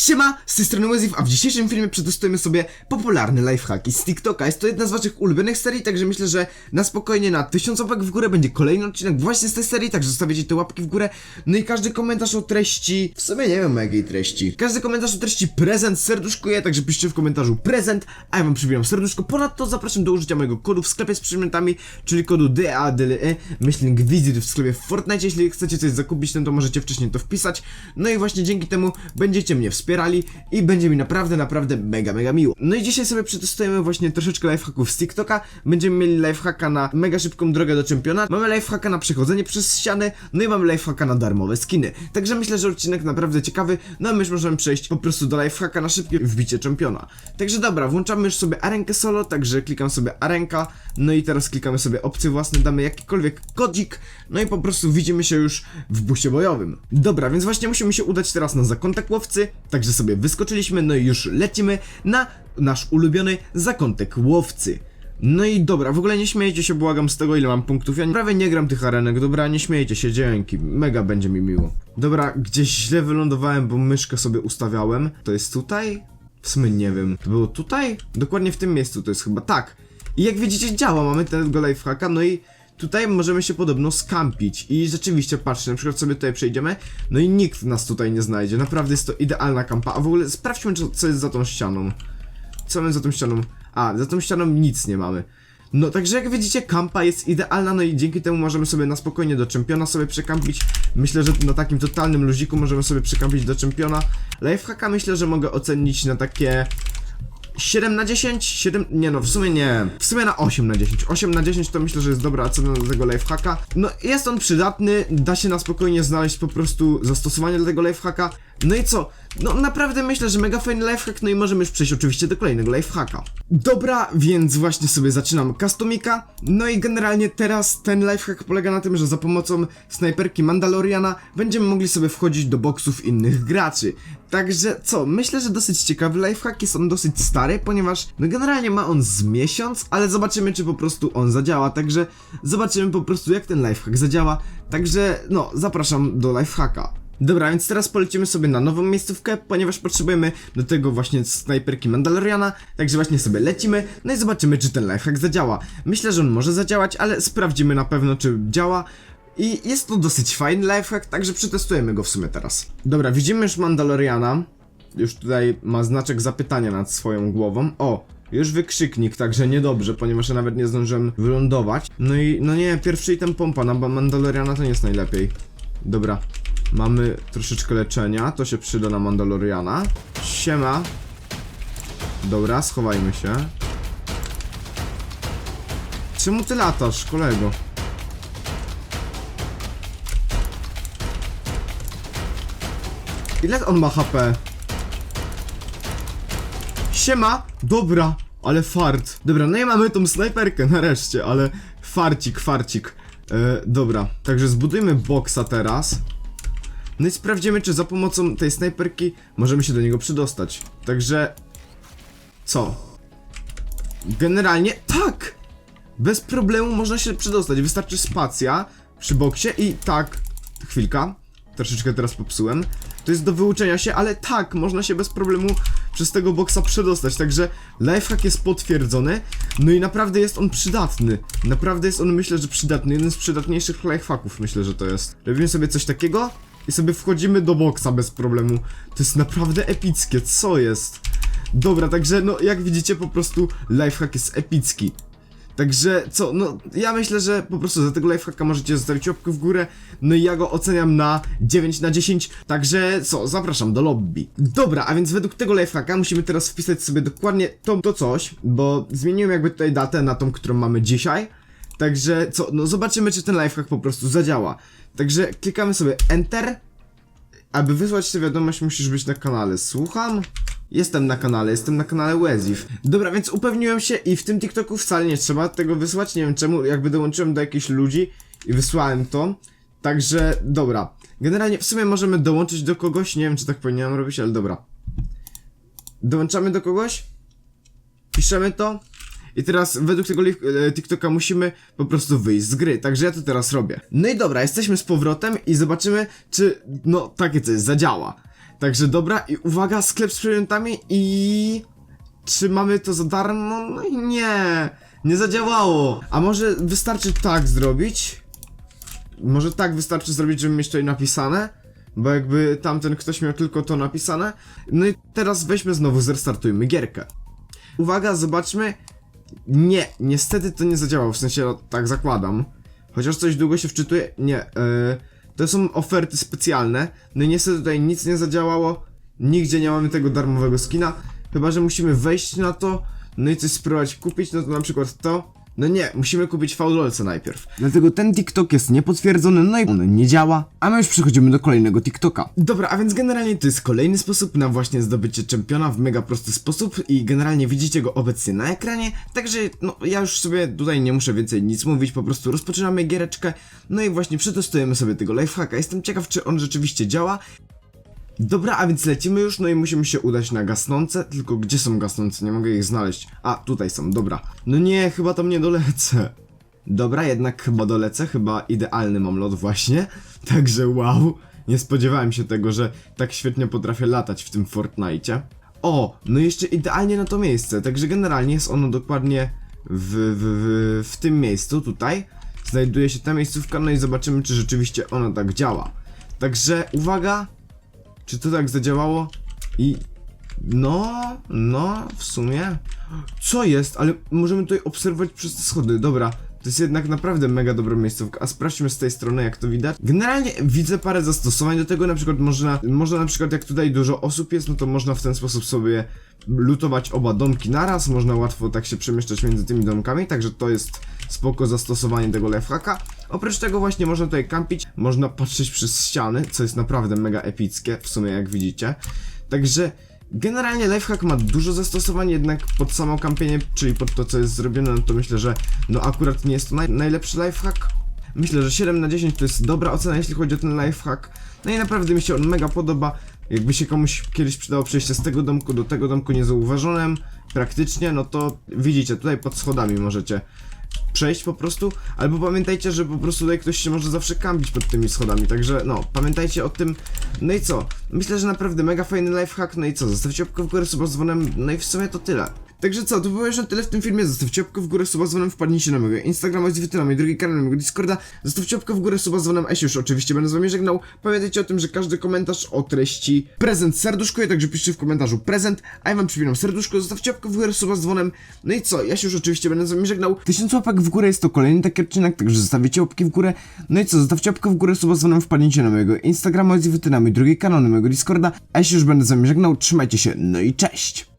Siema, z tej strony a w dzisiejszym filmie przetestujemy sobie popularne lifehacki z TikToka. Jest to jedna z waszych ulubionych serii, także myślę, że na spokojnie na 1000 łapek w górę będzie kolejny odcinek właśnie z tej serii, także zostawicie te łapki w górę. No i każdy komentarz o treści, w sumie nie wiem o jakiej treści. Każdy komentarz o treści prezent serduszkuję, także piszcie w komentarzu prezent, a ja wam przybijam serduszko. Ponadto zapraszam do użycia mojego kodu w sklepie z przedmiotami, czyli kodu DADLE, myślnik wizyt w sklepie w Fortnite. Jeśli chcecie coś zakupić, no to możecie wcześniej to wpisać. No i właśnie dzięki temu będziecie mnie wspierali i będzie mi naprawdę, naprawdę mega, mega miło. No i dzisiaj sobie przetestujemy właśnie troszeczkę lifehacków z TikToka. Będziemy mieli lifehacka na mega szybką drogę do czempiona. Mamy lifehacka na przechodzenie przez ściany, no i mamy lifehacka na darmowe skiny. Także myślę, że odcinek naprawdę ciekawy. No a my już możemy przejść po prostu do lifehacka na szybkie wbicie czempiona. Także dobra, włączamy już sobie arenkę solo, także klikam sobie arenka, no i teraz klikamy sobie opcje własne, damy jakikolwiek kodzik, no i po prostu widzimy się już w busie bojowym. Dobra, więc właśnie musimy się udać teraz na zakątek łowcy, także sobie wyskoczyliśmy, no i już lecimy na nasz ulubiony zakątek łowcy. No i dobra, w ogóle nie śmiejcie się, błagam z tego ile mam punktów, ja prawie nie gram tych arenek, dobra, nie śmiejcie się, dzięki, mega będzie mi miło. Dobra, gdzieś źle wylądowałem, bo myszkę sobie ustawiałem, to jest tutaj? W sumie nie wiem, to było tutaj? Dokładnie w tym miejscu to jest chyba, tak. I jak widzicie działa, mamy tego lifehacka, no i tutaj możemy się podobno skampić i rzeczywiście, patrzcie, na przykład sobie tutaj przejdziemy, no i nikt nas tutaj nie znajdzie, naprawdę jest to idealna kampa, a w ogóle sprawdźmy co, jest za tą ścianą. Co mamy za tą ścianą? A, za tą ścianą nic nie mamy. No także jak widzicie, kampa jest idealna, no i dzięki temu możemy sobie na spokojnie do czempiona sobie przekampić. Myślę, że na takim totalnym luziku możemy sobie przekampić do czempiona. Lifehacka myślę, że mogę ocenić na takie 7 na 10? 7? Nie no, w sumie nie. W sumie na 8 na 10. 8 na 10 to myślę, że jest dobra ocena dla tego lifehacka. No jest on przydatny, da się na spokojnie znaleźć po prostu zastosowanie dla tego lifehacka. No i co? No naprawdę myślę, że mega fajny lifehack, no i możemy już przejść oczywiście do kolejnego lifehacka. Dobra, więc właśnie sobie zaczynam customika. No i generalnie teraz ten lifehack polega na tym, że za pomocą snajperki Mandaloriana będziemy mogli sobie wchodzić do boksów innych graczy. Także co, myślę, że dosyć ciekawy lifehack, jest on dosyć stary, ponieważ no generalnie ma on z miesiąc, ale zobaczymy czy po prostu on zadziała, także zobaczymy po prostu jak ten lifehack zadziała, także no, zapraszam do lifehacka. Dobra, więc teraz polecimy sobie na nową miejscówkę, ponieważ potrzebujemy do tego właśnie snajperki Mandaloriana, także właśnie sobie lecimy, no i zobaczymy czy ten lifehack zadziała. Myślę, że on może zadziałać, ale sprawdzimy na pewno czy działa. I jest to dosyć fajny lifehack, także przetestujemy go w sumie teraz. Dobra, widzimy już Mandaloriana. Już tutaj ma znaczek zapytania nad swoją głową. O, już wykrzyknik, także niedobrze, ponieważ ja nawet nie zdążyłem wylądować. No i, no nie, pierwszy item pompa na Mandaloriana to nie jest najlepiej. Dobra, mamy troszeczkę leczenia, to się przyda na Mandaloriana. Siema. Dobra, schowajmy się. Czemu ty latasz, kolego? Ile on ma HP? Siema! Dobra, ale fart. Dobra, no i mamy tą snajperkę nareszcie, ale farcik, farcik. E, dobra, także zbudujmy boksa teraz. No i sprawdzimy, czy za pomocą tej snajperki możemy się do niego przydostać. Także... Co? Generalnie tak! Bez problemu można się przedostać. Wystarczy spacja przy boksie i tak... Chwilka. Troszeczkę teraz popsułem. To jest do wyuczenia się, ale tak, można się bez problemu przez tego boksa przedostać. Także lifehack jest potwierdzony. No i naprawdę jest on przydatny. Naprawdę jest on, myślę, że przydatny. Jeden z przydatniejszych lifehacków, myślę, że to jest. Robimy sobie coś takiego i sobie wchodzimy do boksa bez problemu. To jest naprawdę epickie, co jest? Dobra, także no jak widzicie po prostu lifehack jest epicki. Także co, no ja myślę, że po prostu za tego lifehacka możecie zostawić łapkę w górę, no i ja go oceniam na 9 na 10, także co, zapraszam do lobby. Dobra, a więc według tego lifehacka musimy teraz wpisać sobie dokładnie to, to coś, bo zmieniłem jakby tutaj datę na tą, którą mamy dzisiaj. Także co, no zobaczymy czy ten lifehack po prostu zadziała. Także klikamy sobie Enter. Aby wysłać tę wiadomość musisz być na kanale. Słucham? Jestem na kanale, jestem na kanale Weziv. Dobra, więc upewniłem się i w tym TikToku wcale nie trzeba tego wysłać. Nie wiem czemu, jakby dołączyłem do jakichś ludzi i wysłałem to. Także, dobra. Generalnie w sumie możemy dołączyć do kogoś. Nie wiem, czy tak powinienem robić, ale dobra. Dołączamy do kogoś. Piszemy to. I teraz według tego e, TikToka musimy po prostu wyjść z gry, także ja to teraz robię. No i dobra, jesteśmy z powrotem i zobaczymy, czy no takie coś zadziała. Także dobra, i uwaga, sklep z przedmiotami i... Czy mamy to za darmo? No nie, nie zadziałało. A może wystarczy tak zrobić? Może tak wystarczy zrobić, żeby mieć tutaj napisane? Bo jakby tamten ktoś miał tylko to napisane. No i teraz weźmy znowu, zrestartujmy gierkę. Uwaga, zobaczmy. Nie, niestety to nie zadziałało, w sensie no, tak zakładam. Chociaż coś długo się wczytuje. Nie, yy, to są oferty specjalne. No i niestety tutaj nic nie zadziałało. Nigdzie nie mamy tego darmowego skina. Chyba, że musimy wejść na to. No i coś spróbować kupić, no to na przykład to. No nie, musimy kupić faudolce najpierw. Dlatego ten TikTok jest niepotwierdzony, no i on nie działa, a my już przechodzimy do kolejnego TikToka. Dobra, a więc generalnie to jest kolejny sposób na właśnie zdobycie czempiona w mega prosty sposób i generalnie widzicie go obecnie na ekranie, także no ja już sobie tutaj nie muszę więcej nic mówić, po prostu rozpoczynamy giereczkę, no i właśnie przetestujemy sobie tego lifehacka. Jestem ciekaw, czy on rzeczywiście działa. Dobra, a więc lecimy już, no i musimy się udać na gasnące, tylko gdzie są gasnące? Nie mogę ich znaleźć. A, tutaj są, dobra. No nie, chyba tam nie dolecę. Dobra, jednak chyba dolecę, chyba idealny mam lot właśnie. Także wow, nie spodziewałem się tego, że tak świetnie potrafię latać w tym Fortnite. O, no jeszcze idealnie na to miejsce, także generalnie jest ono dokładnie w, w, w, w tym miejscu, tutaj. Znajduje się ta miejscówka, no i zobaczymy, czy rzeczywiście ona tak działa. Także uwaga, czy to tak zadziałało? I. No, no, w sumie. Co jest? Ale możemy tutaj obserwować przez te schody. Dobra, to jest jednak naprawdę mega dobra miejscówka. A sprawdźmy z tej strony, jak to widać. Generalnie widzę parę zastosowań do tego. Na przykład można, można na przykład, jak tutaj dużo osób jest, no to można w ten sposób sobie lutować oba domki naraz. Można łatwo tak się przemieszczać między tymi domkami, także to jest spoko zastosowanie tego lifehacka. Oprócz tego właśnie można tutaj kampić, można patrzeć przez ściany, co jest naprawdę mega epickie, w sumie jak widzicie. Także generalnie lifehack ma dużo zastosowań, jednak pod samo kampienie, czyli pod to co jest zrobione, no to myślę, że no akurat nie jest to naj najlepszy lifehack. Myślę, że 7 na 10 to jest dobra ocena, jeśli chodzi o ten lifehack. No i naprawdę mi się on mega podoba. Jakby się komuś kiedyś przydało przejście z tego domku do tego domku niezauważonym, praktycznie, no to widzicie, tutaj pod schodami możecie przejść po prostu, albo pamiętajcie, że po prostu tutaj ktoś się może zawsze kampić pod tymi schodami, także no, pamiętajcie o tym. No i co? Myślę, że naprawdę mega fajny lifehack, no i co? Zostawcie łapkę w górę, z dzwonem, no i w sumie to tyle. Także co, to było już na tyle w tym filmie, zostawcie łapkę w górę, suba z dzwonem, wpadnijcie na mojego Instagrama, na mój drugi kanał, na mojego Discorda, zostawcie łapkę w górę, suba z dzwonem, a już oczywiście będę z wami żegnał. Pamiętajcie o tym, że każdy komentarz o treści prezent serduszkuje, także piszcie w komentarzu prezent, a ja wam przypominam serduszko, zostawcie łapkę w górę, suba z dzwonem, no i co, ja już oczywiście będę z wami żegnał. Tysiąc łapek w górę jest to kolejny taki odcinek, także zostawicie łapki w górę, no i co, zostawcie łapkę w górę, suba z dzwonem, wpadnijcie na mojego Instagrama, zwity na mój drugi kanał, na mojego Discorda, a ja już będę z wami żegnał, trzymajcie się, no i cześć!